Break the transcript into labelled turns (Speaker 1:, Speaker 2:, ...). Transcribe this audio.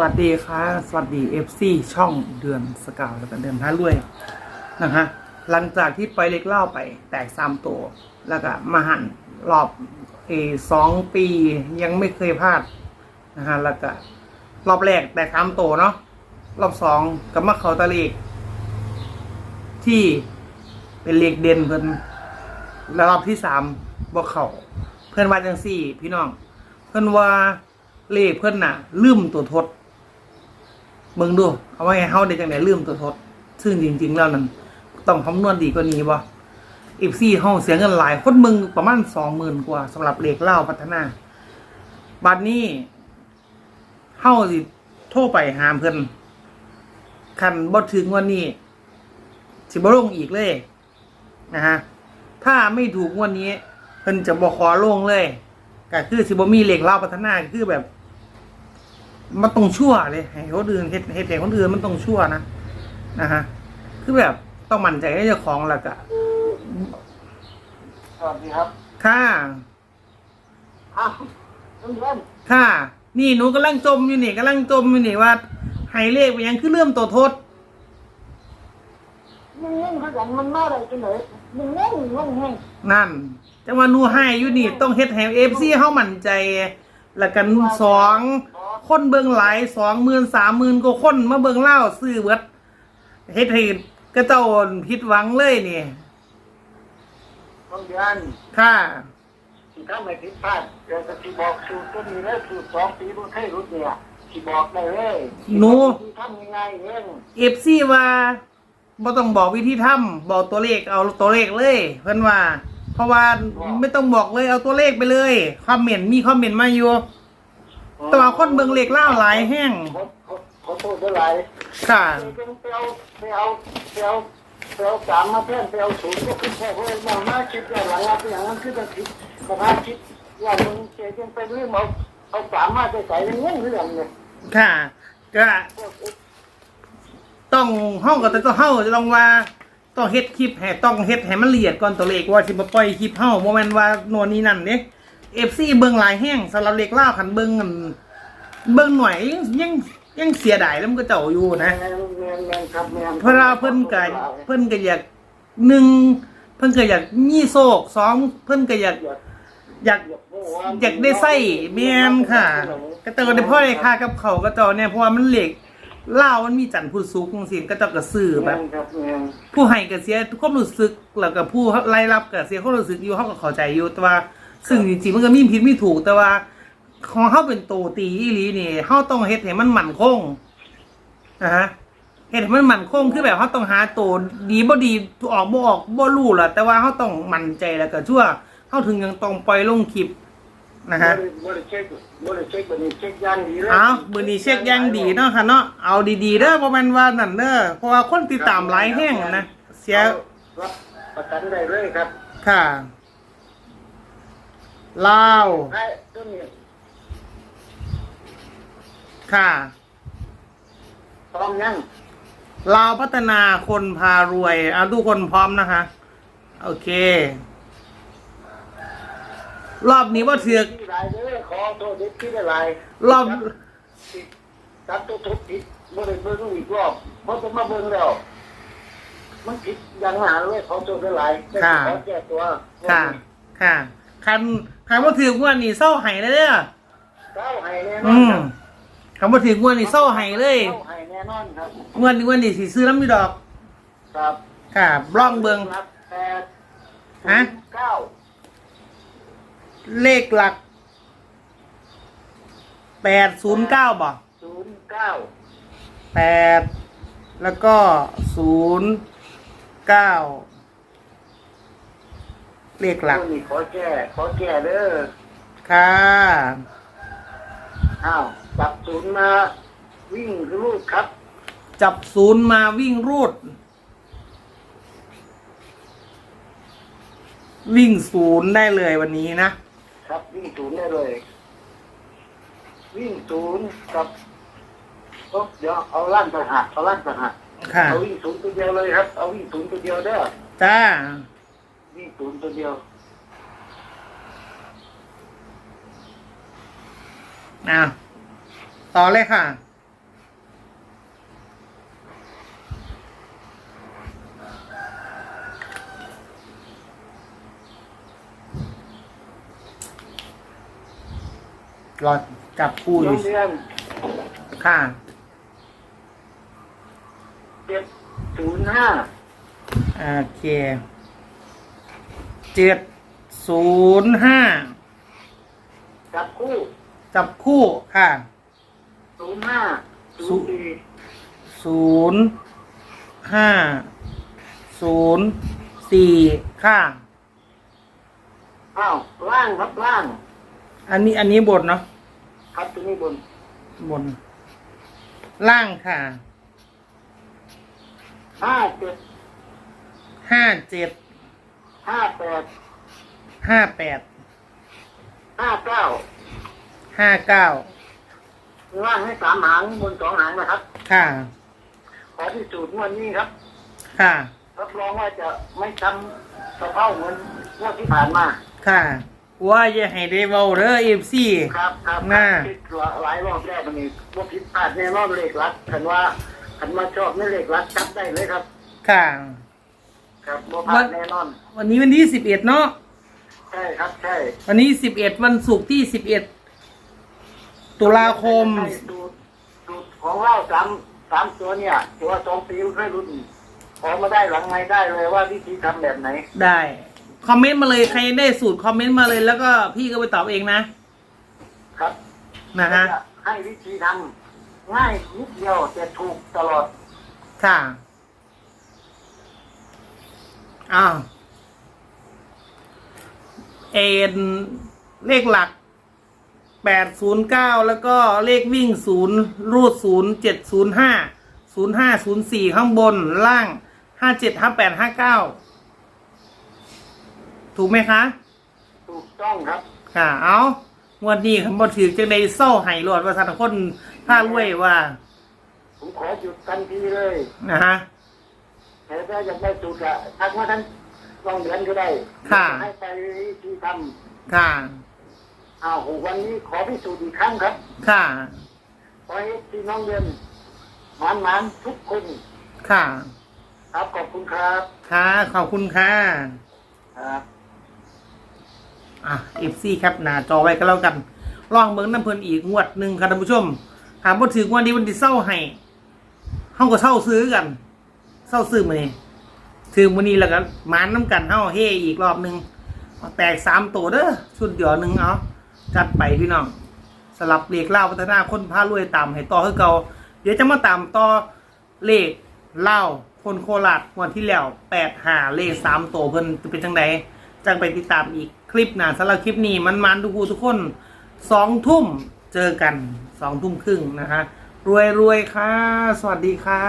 Speaker 1: วัสดีค่ะ สวัสดี FC ช่องเดือนสกาวแล้วก็เดือนพระรวยนะฮะหลังจากที่ไปเล็กเล่าไป แตกสามตัว แล้วก็มาหันรอบเอสองปียังไม่เคยพลาดนะฮะแล้วก็รอบแรกแตกสามตัวเนาะรอบสองกับมาเขาตะเลกที่เป็นเลขเด่นเพิ่นแล้วรอบที่สามบ่เขาเพื่อนว่าจังสี่ พี่น้อง เพิ่อนว่าเลขเพิ่นน่ะลืมตัวทด เบิ่งดูเอาไว้ให้เฮาได้จังได๋ลืมตัวทด ซึ่งจริง ๆ แล้วนั่นต้องคำนวณดีกว่านี้บ่ FC เฮาเสียเงินหลายคนมึงประมาณ20,000กว่าสำหรับเลขเล่าพัฒนา บัดนี้เฮาสิโทรไปหาเพิ่นคันบ่ถึงวันนี้ สิบ่ลงอีกเลย นะฮะ ถ้าไม่ถูกวันนี้ เพิ่นจะบ่ขอลงเลยก็คือสิบ่มีเหล็กเล่าพัฒนาคือแบบ มันต้องชั่วเลยให้คนอื่นเฮ็ดเฮ็ดให้คนอื่นมันต้องชั่วนะนะฮะคือแบบต้องมั่นใจในเจ้าของแล้วก็
Speaker 2: สวัสดีครับ
Speaker 1: ค่ะ
Speaker 2: อ้าวเพื่อน
Speaker 1: ค่ะ นี่หนูกำลังจมอยู่นี่กำลังจมอยู่นี่ว่าให้เลขไปยังคือเริ่มตัวทด
Speaker 2: ๆมึงเล่นขยันมันมาอะไรกันไหนมึงเล่นมึงเล่น
Speaker 1: นั่นจังว่าหนูให้อยู่นี่ต้องเฮ็ดให้ FC เฮามั่นใจ แล้วกันสอง คนเบิ่งหลายสองหมื่นสามหมื่นกว่าคนมาเบิ่งเล่าซื้อเบิดเฮ็ดให้กระเจ้าผิดหวังเลยนี่
Speaker 2: ต้องเดือน
Speaker 1: ค่ะ
Speaker 2: ที่ถ้าไม่ผิดพลาดเดี๋ยวจะที่บอกสูตรตัวนี้เลยสูตรสองปีมันให้รู้เนี่ยที่บอกได้เลย
Speaker 1: หนู
Speaker 2: ที่ทำยังไงเอง
Speaker 1: เอฟซีว่าบ่ต้องบอกวิธีทำบอกตัวเลขเอาตัวเลขเลย เพิ่นว่า เพราะว่าไม่ต้องบอกเลยเอาตัวเลขไปเลยคอมเมนต์มีคอมเมนต์มาอยู่ แต่ว่าคนเบิ่งเลขเล่าหลายแห้ง
Speaker 2: ขอขอขอโทษด้วยหลาย
Speaker 1: ค่ะ
Speaker 2: ไปเอาไปเอาไปเอาไปเอาสามมาเพื่อนไปเอาศูนย์ก็ขึ้นแค่เพื่อนมองหน้าคิดแต่หลังรับอย่างนั้นคือจะคิดสภาพคิดว่ามึงเจ๊ยังไปเรื่องเอาเอาสามมาไปใส่ในเงี้ยเรื่องเนี่ย
Speaker 1: ค่ะ ก็ต้องห้องก็ต้องเฮาจะต้องว่าต้องเฮ็ดคลิปให้ต้องเฮ็ดให้มันละเอียดก่อนตัวเลขว่าสิบ่ปล่อยคลิปเฮาบ่แม่นว่าโน่นนี่นั่นเด้ FC เบิ่งหลายแห้งสำหรับเลขเล่าคันเบิ่งอันเบิ่งหน่อยยังยังยังเสียดายแล้วมันก็เจ้าอยู่นะ
Speaker 2: แมนแมนแมนครับแมน
Speaker 1: เพราะว่าเพิ่นก็เพิ่นก็อยากหนึ่งเพิ่นก็อยากมีโศกสองเพิ่นก็อยากอยากอยากได้ไส้แม่นค่ะก็เจอได้พ่อได้ค่ากับเขาวก็เจอเนี่ยเพราะว่ามันเหล็กเหล้ามันมีจันทร์พุธศุกร์จังซี่ก็เจ้าก็ซื้อ
Speaker 2: แม
Speaker 1: แบบ
Speaker 2: นครับแมน
Speaker 1: ผู้ให้ก็เสียความรู้สึกแล้วก็ผู้รายรับก็เสียความรู้สึกอยู่เฮาก็เข้าใจอยู่แต่ว่า ซึ่งจริงๆมันก็มีผิดมีถูกแต่ว่า ของเฮาเป็นโตตีอีหลีนี่เฮาต้องเฮ็ดให้มันมั่นคงนะฮะเห็นมันมั่นคงคือแบบเขาต้องหาตัวดีบ่ดีออกบ่ออกบ่รู้ล่ะ แต่ว่าเขาต้องมั่นใจแล้วก็ชั่วเขาถึงยังต้องปล่อยลงคลิปนะฮะ
Speaker 2: บริเช็คบริเช็คบริเช็คยันดีเลย
Speaker 1: เอามือนี้เช็คอยังดีเนาะค่ะเนาะเอาดีๆเด้อบ่แม่นว่านั่นเด้อเพราะว่าคนติดตามหลายแห้งนะเสีย
Speaker 2: รับประกันได้เลยครับ
Speaker 1: ค่ะ ลาว
Speaker 2: ไอ้ต้นนี้
Speaker 1: ค่ะ
Speaker 2: พร้อมยัง
Speaker 1: ลาวพัฒนาคนพารวยเอาทุกคนพร้อมนะคะ โอเค รอบนี้ว่าเถือก
Speaker 2: ที่ไรเลยขอโทษเด็กที่ได้ไร
Speaker 1: รอบ
Speaker 2: จับตัวทุบผิดบริเบิ้งอีกรอบเพราะจะมาเบิ้งแล้ว มันผิดอย่างหาเลยขอโทษได้ไรขอแก้ตัว
Speaker 1: ค่ะ ค่ะ คันคันว่าถือกงวดนี่เศร้าไห้เลยเด้อ
Speaker 2: เก้าไห้แน่นอ
Speaker 1: อื
Speaker 2: น
Speaker 1: มคันว่าถือกงวดนี่เศร้าไห้เลย
Speaker 2: เก้าไห้แน่นอนครับ
Speaker 1: งวดนี้งวดนี้สิซื้อน้ำมีดอก
Speaker 2: ครับ
Speaker 1: ค่ะร่องเบิง
Speaker 2: นับแปด
Speaker 1: ฮะ
Speaker 2: เก้า
Speaker 1: เลขหลักแปดศูนย์เก้าบ่
Speaker 2: ศูนย์เก้า
Speaker 1: แปดแล้วก็ศูนย์เก้า เลขหลัก
Speaker 2: ตัวนี้ขอแก้ขอแก้เด้อ
Speaker 1: ค่ะ
Speaker 2: อ้าวจับศูนย์มาวิ่งรูดครับ
Speaker 1: จับศูนย์มาวิ่งรูด วิ่งศูนย์ได้เลยวันนี้นะ
Speaker 2: ครับวิ่งศูนย์ได้เลย วิ่งศูนย์กับก็เดี๋ยวเอาลั่นไปหักเอาลั่นไปหัก
Speaker 1: ค่ะ
Speaker 2: เอาวิ่งศูนย์ตัวเดียวเลยครับ เอาวิ่งศูนย์ตัวเดียวเด้อ
Speaker 1: จ้า
Speaker 2: วิ่งศูนย์ตัวเดียว
Speaker 1: อ้าต่อเลยค่ะหลอดจับคู่อ
Speaker 2: น้อยู่งเดือน
Speaker 1: ค่ะ
Speaker 2: เจ็ดศูนย์ห้า
Speaker 1: โอเค เจ็ดศูนย์ห้า
Speaker 2: จับคู่
Speaker 1: จับคู่ค่ะ
Speaker 2: ศูนย์ห้าศูนย์สี่
Speaker 1: ศูนย์ห้าศูนย์สี่ค่ะ
Speaker 2: อ้าวล่างครับล่าง
Speaker 1: อันนี้อันนี้บนเนาะ
Speaker 2: ครับตัวนี้บน
Speaker 1: บน ล่างค่ะ
Speaker 2: ห้าเจ็ด
Speaker 1: ห้าเจ็ด
Speaker 2: ห้าแปด
Speaker 1: ห้าแปด
Speaker 2: ห้าเก้า
Speaker 1: ห้าเก้า
Speaker 2: ล่างให้สามหางบนสองหางนะครับ
Speaker 1: ค่ะ
Speaker 2: ขอพิสูจน์งวันนี้ครับ
Speaker 1: ค่ะ
Speaker 2: รับรองว่าจะไม่ทำสะเพร่าเหมือนงวดที่ผ่านมา
Speaker 1: ค่ะ ว่าอย่าให้ได้เบาเด้อเอฟซี
Speaker 2: ครับครับ
Speaker 1: น่า
Speaker 2: คิดหลายรอบแล้วมันนี้ว่าผิดพลาดแน่นอนเลขรัดคันว่าคันมาชอบในเลขรัดจับได้เลยครับ
Speaker 1: ค่ะ
Speaker 2: ครับว่าพลาดแน่นอน
Speaker 1: วันนี้วันที่สิบเอ็ดเนาะ
Speaker 2: ใช่ครับใช่
Speaker 1: วันนี้สิบเอ็ดวันศุกร์ที่สิบเอ็ดตุลาคม
Speaker 2: ใช่สูตรสูตรของเล่าสามสามตัวเนี่ยถือว่าสองปีไม่รุ่นขอมาได้หลังไงได้เลยว่าวิธีทำแบบไหน
Speaker 1: ได้ คอมเมนต์มาเลยใครได้สูตรคอมเมนต์มาเลยแล้วก็พี่ก็ไปตอบเองนะ
Speaker 2: ครับ
Speaker 1: นะฮะ
Speaker 2: จให้วิธีทำง่ายนิดเดียวแต่ถูกตลอด
Speaker 1: ค่ะ อ้าวเอ็นเลขหลักแปดศูนย์เก้าแล้วก็เลขวิ่งศูนย์รูดศูนย์เจ็ดศูนย์ห้าศูนย์ห้าศูนย์สี่ข้างบนล่างห้าเจ็ดห้าแปดห้าเก้าถูกไหมคะ
Speaker 2: ถูกต้องครับ
Speaker 1: ค่ะ เอางวดนี้คำบอถือจังใดเศร้าไห้หลอดว่าสันคนผ้ารวยว่า
Speaker 2: ผมขอหยุดทันทีเลย
Speaker 1: นะฮะ
Speaker 2: แต่ถ้าอยากได้สูตรอะทักมาทั้งลองเดือนก็ได้
Speaker 1: ค่ะ
Speaker 2: ให้ไปวิธีท
Speaker 1: ค่ะำ
Speaker 2: อ้าววันนี้ขอพิสูจน์อีกครั้งครับ
Speaker 1: ค่ะ
Speaker 2: ขอให้พี่น้องเดือนหมานหมานๆทุกคน
Speaker 1: ค่ะ
Speaker 2: ครับขอบคุณครับ
Speaker 1: ค่ะ ขอบคุณค่ะ
Speaker 2: ครับ
Speaker 1: อะเอฟซีครับหน้าจอไว้ก็แล้วกันลองเบิ้งน้ำเพลินอีกงวดหนึ่งค่ะท่านผู้ชมถามว่าถึงวันนี้วันที่เศร้าให้เฮาก็เศร้าซื้อกัน เศร้าซื้อมานี่ถึงวันนี้แล้วก็มานน้ำกันเฮาเฮอีกรอบหนึ่งแตกสามตัวเด้อชุดเดียวหนึ่งเอาจัดไปพี่น้องสลับเลขเล่าพัฒนาคนพารวยตามให้ต่อคือเก่าเดี๋ยวจะมาตามต่อเลขเล่าคนโคราชวันที่แล้วแปดหาเลขสามตัวเพิ่นจะเป็นจังไดจังไปติดตามอีกคลิปหน้าสำหรับคลิปนี้มันมันทุกคู่ทุกคนสองทุ่มเจอกันสองทุ่มครึ่งนะคะรวยรวยค่ะ สวัสดีค่ะ